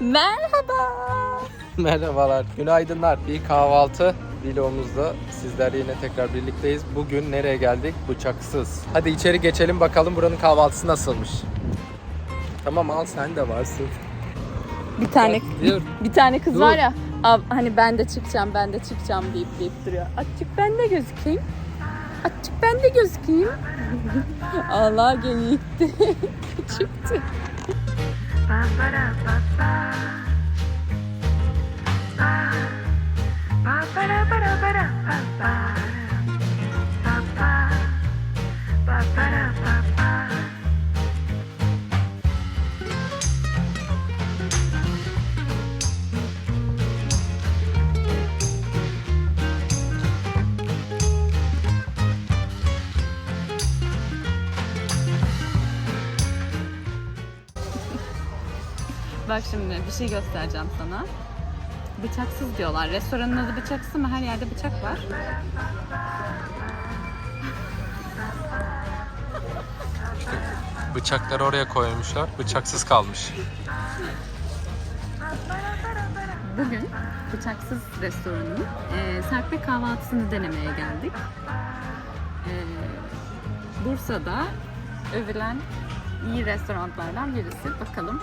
Merhaba. Merhabalar, günaydınlar. Bir kahvaltı vlogumuzda sizlerle yine tekrar birlikteyiz. Bugün nereye geldik? Bıçaksız. Hadi içeri geçelim bakalım buranın kahvaltısı nasılmış. Tamam al sen de varsın. Bir tane Dur. bir tane kız Dur. var ya. ab- hani ben de çıkacağım, ben de çıkacağım deyip deyip duruyor. Açık ben de gözükeyim. Açık ben de gözükeyim. Allah gitti. Çıktı. Bak şimdi bir şey göstereceğim sana. Bıçaksız diyorlar. Restoranın adı bıçaksız ama her yerde bıçak var. Bıçakları oraya koymuşlar. Bıçaksız kalmış. Bugün Bıçaksız Restoranı'nın e, serpme kahvaltısını denemeye geldik. E, Bursa'da övülen iyi restoranlardan birisi. Bakalım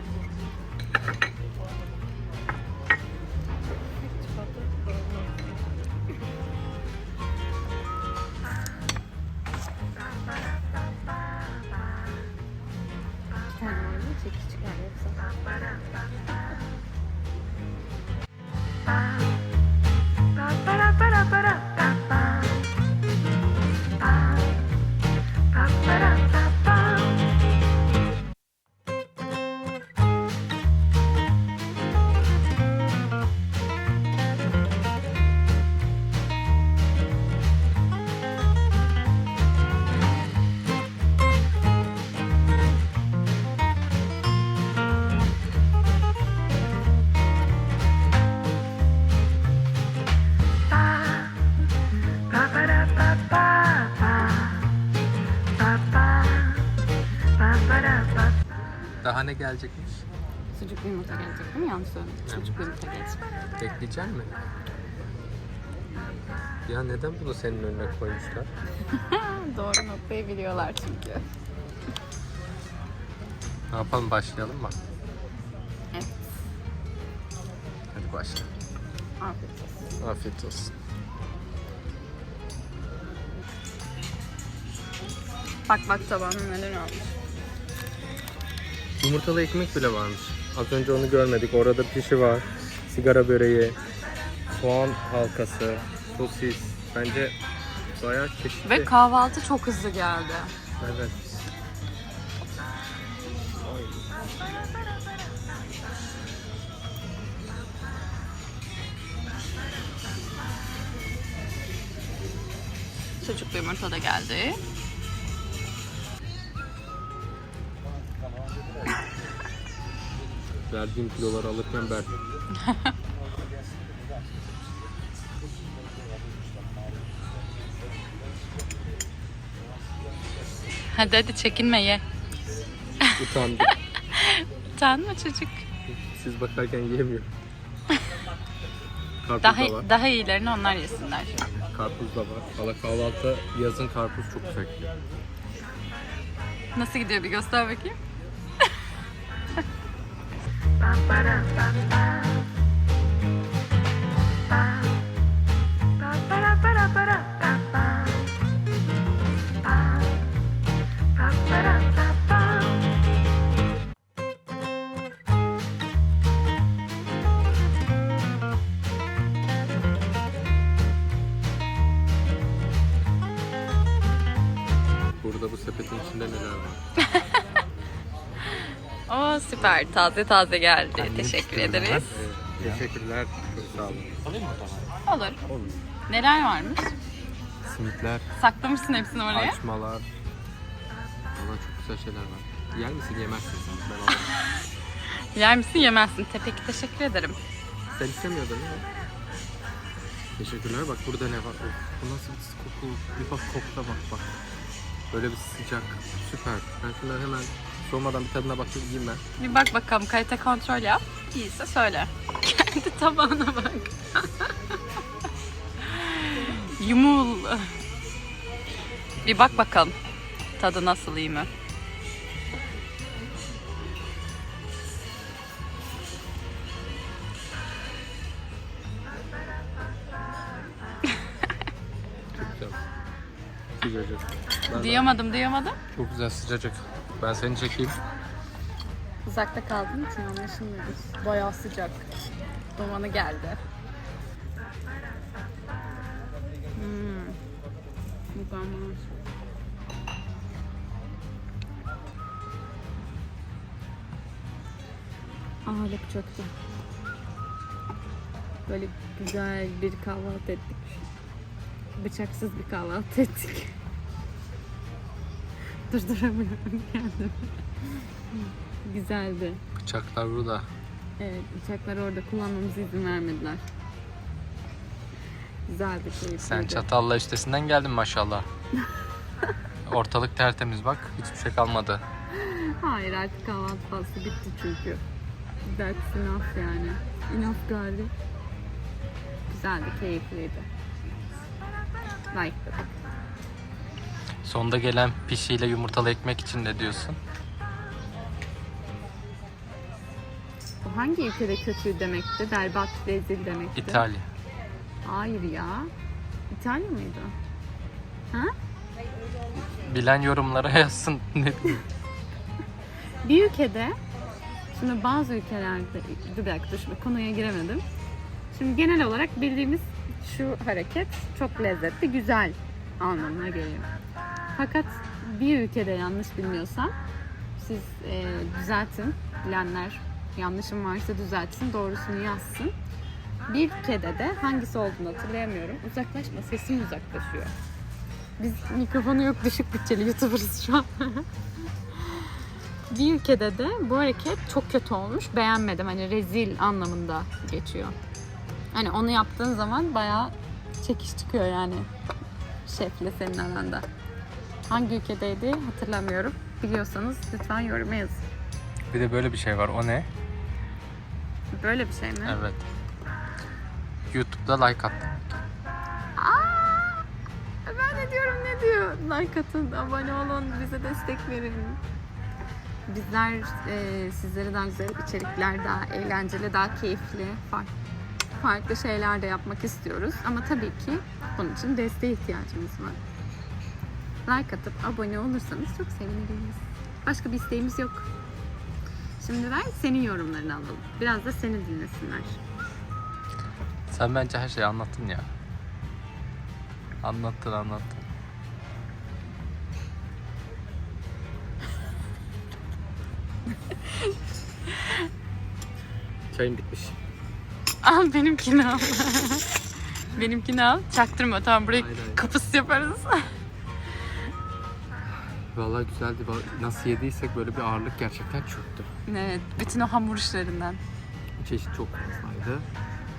ne gelecekmiş? Sucuklu yumurta gelecek değil mi? Yanlış söyledim. Sucuklu yumurta gelecek. Bekleyecek mi? Ya neden bunu senin önüne koymuşlar? Doğru noktayı biliyorlar çünkü. Ne yapalım başlayalım mı? Evet. Hadi başla. Afiyet olsun. Afiyet olsun. Bak bak tabağına neler almış. Yumurtalı ekmek bile varmış. Az önce onu görmedik. Orada pişi var. Sigara böreği, soğan halkası, sosis. Bence bayağı çeşitli. Ve kahvaltı çok hızlı geldi. Evet. Sucuklu yumurta da geldi. Verdiğim kiloları alırken ben. Hadi hadi çekinme ye. Utandım. Utanma çocuk. Siz bakarken yiyemiyorum. Karpuz Daha, da var. daha iyilerini onlar yesinler. Karpuz da var. Valla kahvaltı yazın karpuz çok güzel gidiyor. Nasıl gidiyor bir göster bakayım. Burada bu sepetin içinde neler var? Süper. Taze taze geldi. Teşekkür ederiz. teşekkürler. Çok sağ olun. Olur. Olur. Neler varmış? Simitler, Saklamışsın hepsini oraya. açmalar. Valla çok güzel şeyler var. Yer misin yemezsin sen. Ben alırım. Yer misin yemezsin. Te- Peki teşekkür ederim. sen istemiyordun değil mi? Teşekkürler. Bak burada ne var? Of, bu nasıl bir koku? Bir bak kokla bak bak. Böyle bir sıcak. Süper. Ben şunları hemen soğumadan bir tadına bakayım yiyeyim ben. Bir bak bakalım kalite kontrol yap. İyiyse söyle. Kendi tabağına bak. Yumul. Bir bak bakalım. Tadı nasıl iyi mi? Çok güzel. Duyamadım duyamadım. Çok güzel sıcacık. Ben seni çekeyim. Uzakta kaldığım için anlaşılmıyoruz. Bayağı sıcak. Dumanı geldi. Hmm. Mükemmel. Ağırlık çöktü. Böyle güzel bir kahvaltı ettik. Bıçaksız bir kahvaltı ettik. Durduramıyorum kendimi. Güzeldi. Bıçaklar burada. Evet, bıçakları orada kullanmamıza izin vermediler. Güzeldi, keyifliydi. Sen çatalla üstesinden geldin maşallah. Ortalık tertemiz bak. Hiçbir şey kalmadı. Hayır artık kahvaltı faslı bitti çünkü. That's enough yani. Enough galiba. Güzeldi, keyifliydi. Like'ladık. Sonda gelen pişiyle yumurtalı ekmek için ne diyorsun? Bu hangi ülkede kötü demekti? Berbat, rezil demekti. İtalya. Hayır ya. İtalya mıydı? Ha? Bilen yorumlara yazsın. Ne Bir ülkede, şimdi bazı ülkelerde, dur bir dakika şimdi konuya giremedim. Şimdi genel olarak bildiğimiz şu hareket çok lezzetli, güzel anlamına geliyor. Fakat bir ülkede yanlış bilmiyorsam siz e, düzeltin, bilenler yanlışım varsa düzeltsin, doğrusunu yazsın. Bir ülkede de hangisi olduğunu hatırlayamıyorum. Uzaklaşma, sesim uzaklaşıyor. Biz mikrofonu yok düşük bütçeli YouTuber'ız şu an. Bir ülkede de bu hareket çok kötü olmuş. Beğenmedim. Hani rezil anlamında geçiyor. Hani onu yaptığın zaman bayağı çekiş çıkıyor yani. Şefle senin aranda. Hangi ülkedeydi hatırlamıyorum. Biliyorsanız lütfen yoruma yazın. Bir de böyle bir şey var. O ne? Böyle bir şey mi? Evet. YouTube'da like at. Aa, ben de diyorum ne diyor? Like atın, abone olun, bize destek verin. Bizler e, sizlere daha güzel içerikler, daha eğlenceli, daha keyifli, farklı, farklı şeyler de yapmak istiyoruz. Ama tabii ki bunun için desteğe ihtiyacımız var. Like atıp abone olursanız çok seviniriz. Başka bir isteğimiz yok. Şimdi ver senin yorumlarını alalım. Biraz da seni dinlesinler. Sen bence her şeyi anlattın ya. Anlattın anlattın. Çayım bitmiş. Al benimkini al. benimkini al. Çaktırma tamam buraya Hayır, hayır. kapıs yaparız. Vallahi güzeldi. Nasıl yediysek böyle bir ağırlık gerçekten çöktü. evet bütün o hamur işlerinden. Çeşit çok fazlaydı.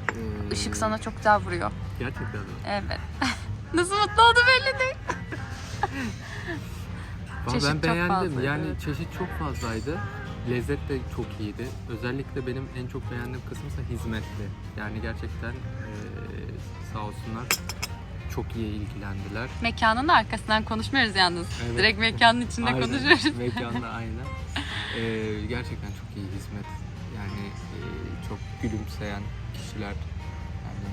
Ee, Işık sana çok güzel vuruyor. Gerçekten mi? Evet. Nasıl mutlu oldu belli değil. Valla Çeşit ben çok beğendim. fazlaydı, yani evet. çeşit çok fazlaydı. Lezzet de çok iyiydi. Özellikle benim en çok beğendiğim kısmı ise hizmetti. Yani gerçekten eee, sağ olsunlar çok iyi ilgilendiler. Mekanın da arkasından konuşmuyoruz yalnız. Evet. Direkt mekanın içinde Aynen, konuşuyoruz. Mekanda aynen. Eee, gerçekten çok iyi hizmet. Yani eee, çok gülümseyen kişiler. Yani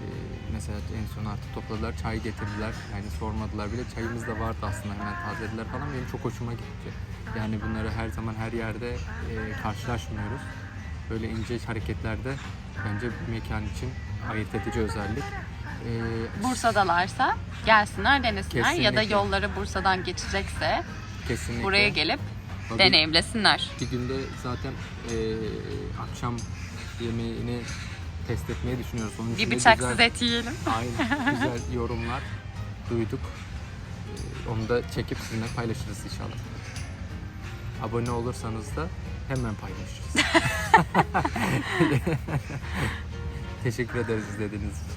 eee, mesela en son artık topladılar, çay getirdiler. Yani sormadılar bile. Çayımız da vardı aslında hemen tazelediler falan. Benim çok hoşuma gitti. Yani bunları her zaman her yerde eee, karşılaşmıyoruz. Böyle ince hareketlerde bence bir mekan için ayırt edici özellik. Eee, Bursa'dalarsa gelsinler denesinler ya da Kesinlikle. yolları Bursa'dan geçecekse kesinlikle buraya gelip Tabii deneyimlesinler. Bir günde zaten eee, akşam yemeğini test etmeyi düşünüyoruz. Onun Bir bıçaksız güzel, et yiyelim. Aynen, güzel yorumlar duyduk. Eee, onu da çekip sizinle paylaşırız inşallah. Abone olursanız da hemen paylaşırız. Teşekkür ederiz izlediğiniz için.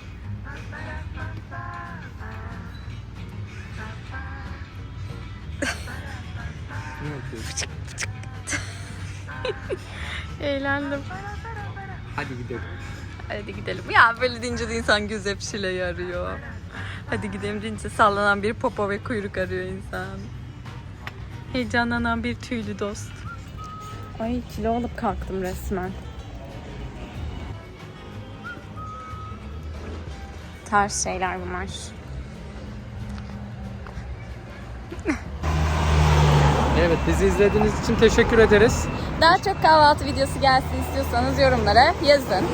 Yapıyorsun? Eğlendim. Hadi gidelim. Hadi gidelim. Ya böyle deyince de insan göz hep şileyi arıyor. Hadi gidelim deyince sallanan bir popo ve kuyruk arıyor insan. Heyecanlanan bir tüylü dost. Ay kilo alıp kalktım resmen. Ters şeyler bunlar. Evet bizi izlediğiniz için teşekkür ederiz. Daha çok kahvaltı videosu gelsin istiyorsanız yorumlara yazın.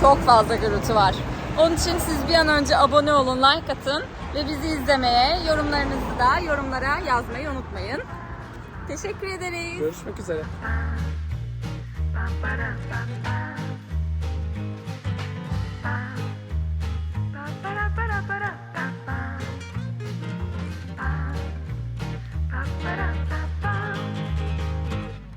Çok fazla gürültü var. Onun için siz bir an önce abone olun, like atın ve bizi izlemeye, yorumlarınızı da yorumlara yazmayı unutmayın. Teşekkür ederiz. Görüşmek üzere.